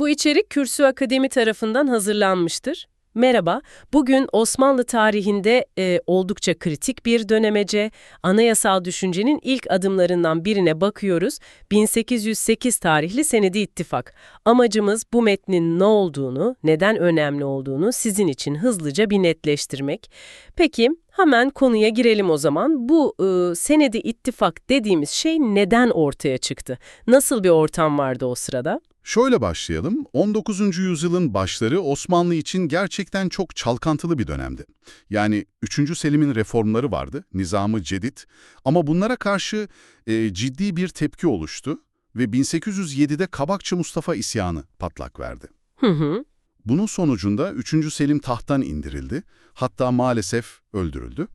Bu içerik Kürsü Akademi tarafından hazırlanmıştır. Merhaba, bugün Osmanlı tarihinde e, oldukça kritik bir dönemece, anayasal düşüncenin ilk adımlarından birine bakıyoruz. 1808 tarihli Senedi İttifak. Amacımız bu metnin ne olduğunu, neden önemli olduğunu sizin için hızlıca bir netleştirmek. Peki, hemen konuya girelim o zaman. Bu e, Senedi İttifak dediğimiz şey neden ortaya çıktı? Nasıl bir ortam vardı o sırada? Şöyle başlayalım. 19. yüzyılın başları Osmanlı için gerçekten çok çalkantılı bir dönemdi. Yani 3. Selim'in reformları vardı, nizamı cedid. Ama bunlara karşı e, ciddi bir tepki oluştu ve 1807'de Kabakçı Mustafa isyanı patlak verdi. Hı hı. Bunun sonucunda 3. Selim tahttan indirildi, hatta maalesef öldürüldü.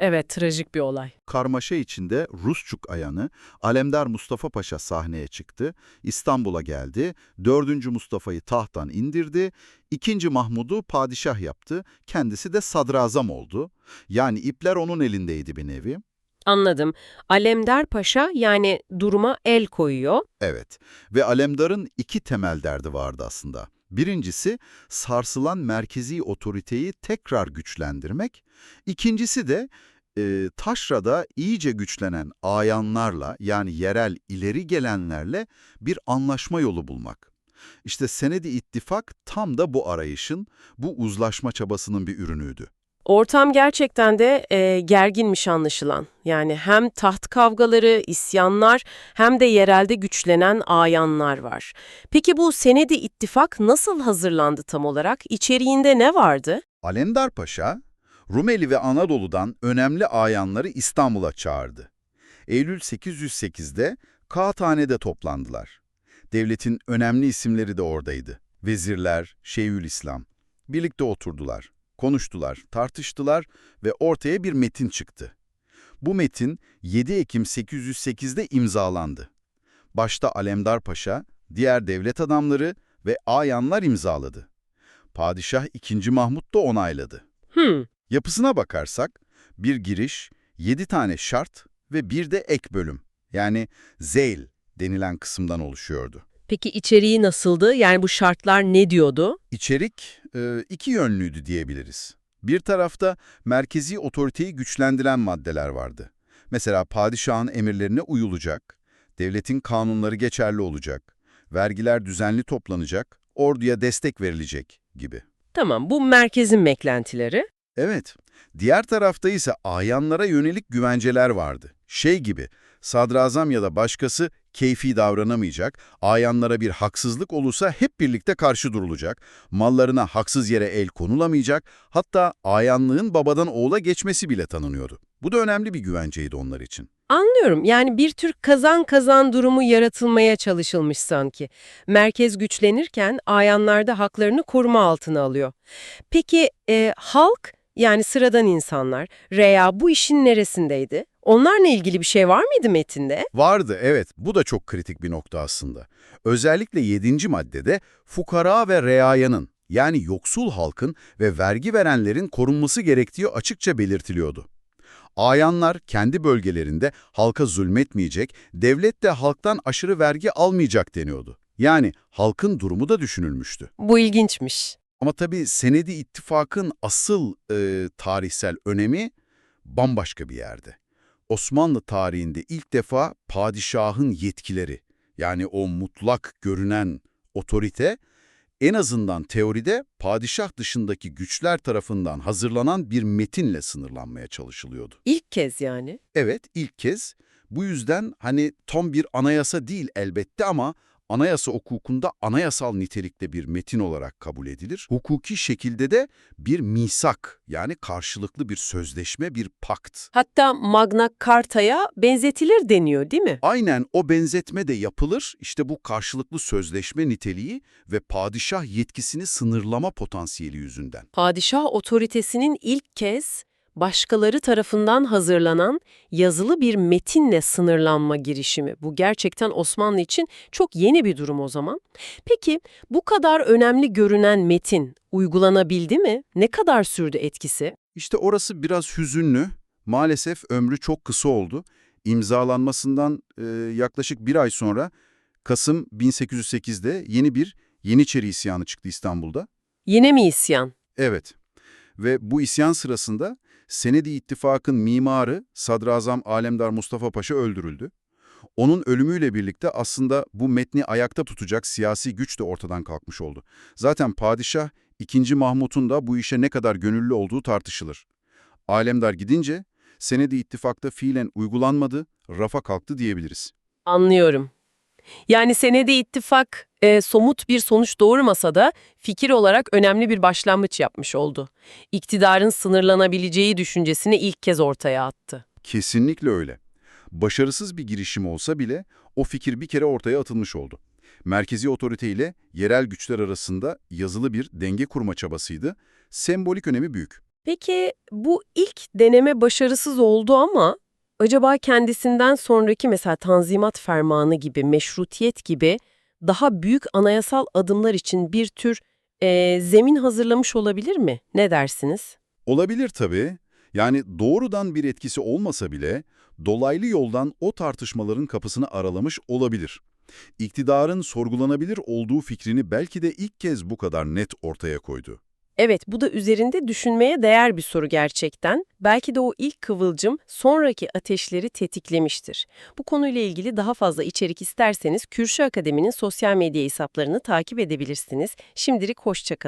Evet, trajik bir olay. Karmaşa içinde Rusçuk ayanı Alemdar Mustafa Paşa sahneye çıktı, İstanbul'a geldi, 4. Mustafa'yı tahttan indirdi, 2. Mahmud'u padişah yaptı, kendisi de sadrazam oldu. Yani ipler onun elindeydi bir nevi. Anladım. Alemdar Paşa yani duruma el koyuyor. Evet ve Alemdar'ın iki temel derdi vardı aslında. Birincisi sarsılan merkezi otoriteyi tekrar güçlendirmek. İkincisi de e, taşrada iyice güçlenen ayanlarla yani yerel ileri gelenlerle bir anlaşma yolu bulmak. İşte Senedi İttifak tam da bu arayışın, bu uzlaşma çabasının bir ürünüydü. Ortam gerçekten de e, gerginmiş anlaşılan. Yani hem taht kavgaları, isyanlar hem de yerelde güçlenen ayanlar var. Peki bu Senedi İttifak nasıl hazırlandı tam olarak? İçeriğinde ne vardı? Alendar Paşa, Rumeli ve Anadolu'dan önemli ayanları İstanbul'a çağırdı. Eylül 808'de Kağıthane'de toplandılar. Devletin önemli isimleri de oradaydı. Vezirler, Şeyhülislam. Birlikte oturdular, konuştular, tartıştılar ve ortaya bir metin çıktı. Bu metin 7 Ekim 808'de imzalandı. Başta Alemdar Paşa, diğer devlet adamları ve ayanlar imzaladı. Padişah 2. Mahmut da onayladı. Hmm, Yapısına bakarsak bir giriş, 7 tane şart ve bir de ek bölüm yani zeyl denilen kısımdan oluşuyordu. Peki içeriği nasıldı? Yani bu şartlar ne diyordu? İçerik e, iki yönlüydü diyebiliriz. Bir tarafta merkezi otoriteyi güçlendiren maddeler vardı. Mesela padişahın emirlerine uyulacak, devletin kanunları geçerli olacak, vergiler düzenli toplanacak, orduya destek verilecek gibi. Tamam, bu merkezin beklentileri. Evet, diğer tarafta ise ayanlara yönelik güvenceler vardı. Şey gibi, sadrazam ya da başkası keyfi davranamayacak, ayanlara bir haksızlık olursa hep birlikte karşı durulacak, mallarına haksız yere el konulamayacak, hatta ayanlığın babadan oğula geçmesi bile tanınıyordu. Bu da önemli bir güvenceydi onlar için. Anlıyorum. Yani bir tür kazan kazan durumu yaratılmaya çalışılmış sanki. Merkez güçlenirken ayanlar da haklarını koruma altına alıyor. Peki e, halk yani sıradan insanlar Reya bu işin neresindeydi? Onlarla ilgili bir şey var mıydı metinde? Vardı, evet. Bu da çok kritik bir nokta aslında. Özellikle 7. maddede fukara ve reayanın, yani yoksul halkın ve vergi verenlerin korunması gerektiği açıkça belirtiliyordu. Ayanlar kendi bölgelerinde halka zulmetmeyecek, devlet de halktan aşırı vergi almayacak deniyordu. Yani halkın durumu da düşünülmüştü. Bu ilginçmiş. Ama tabii Senedi İttifak'ın asıl e, tarihsel önemi bambaşka bir yerde. Osmanlı tarihinde ilk defa padişahın yetkileri, yani o mutlak görünen otorite, en azından teoride padişah dışındaki güçler tarafından hazırlanan bir metinle sınırlanmaya çalışılıyordu. İlk kez yani. Evet, ilk kez. Bu yüzden hani tam bir anayasa değil elbette ama anayasa hukukunda anayasal nitelikte bir metin olarak kabul edilir. Hukuki şekilde de bir misak yani karşılıklı bir sözleşme, bir pakt. Hatta Magna Carta'ya benzetilir deniyor değil mi? Aynen o benzetme de yapılır. İşte bu karşılıklı sözleşme niteliği ve padişah yetkisini sınırlama potansiyeli yüzünden. Padişah otoritesinin ilk kez başkaları tarafından hazırlanan yazılı bir metinle sınırlanma girişimi. Bu gerçekten Osmanlı için çok yeni bir durum o zaman. Peki bu kadar önemli görünen metin uygulanabildi mi? Ne kadar sürdü etkisi? İşte orası biraz hüzünlü. Maalesef ömrü çok kısa oldu. İmzalanmasından e, yaklaşık bir ay sonra Kasım 1808'de yeni bir Yeniçeri isyanı çıktı İstanbul'da. Yine mi isyan? Evet. Ve bu isyan sırasında Senedi İttifak'ın mimarı Sadrazam Alemdar Mustafa Paşa öldürüldü. Onun ölümüyle birlikte aslında bu metni ayakta tutacak siyasi güç de ortadan kalkmış oldu. Zaten padişah 2. Mahmut'un da bu işe ne kadar gönüllü olduğu tartışılır. Alemdar gidince Senedi İttifak'ta fiilen uygulanmadı, rafa kalktı diyebiliriz. Anlıyorum. Yani senede ittifak e, somut bir sonuç doğurmasa da fikir olarak önemli bir başlangıç yapmış oldu. İktidarın sınırlanabileceği düşüncesini ilk kez ortaya attı. Kesinlikle öyle. Başarısız bir girişim olsa bile o fikir bir kere ortaya atılmış oldu. Merkezi otorite ile yerel güçler arasında yazılı bir denge kurma çabasıydı. Sembolik önemi büyük. Peki bu ilk deneme başarısız oldu ama acaba kendisinden sonraki mesela Tanzimat Fermanı gibi, meşrutiyet gibi daha büyük anayasal adımlar için bir tür e, zemin hazırlamış olabilir mi? Ne dersiniz? Olabilir tabii. Yani doğrudan bir etkisi olmasa bile dolaylı yoldan o tartışmaların kapısını aralamış olabilir. İktidarın sorgulanabilir olduğu fikrini belki de ilk kez bu kadar net ortaya koydu. Evet, bu da üzerinde düşünmeye değer bir soru gerçekten. Belki de o ilk kıvılcım sonraki ateşleri tetiklemiştir. Bu konuyla ilgili daha fazla içerik isterseniz Kürşü Akademi'nin sosyal medya hesaplarını takip edebilirsiniz. Şimdilik hoşçakalın.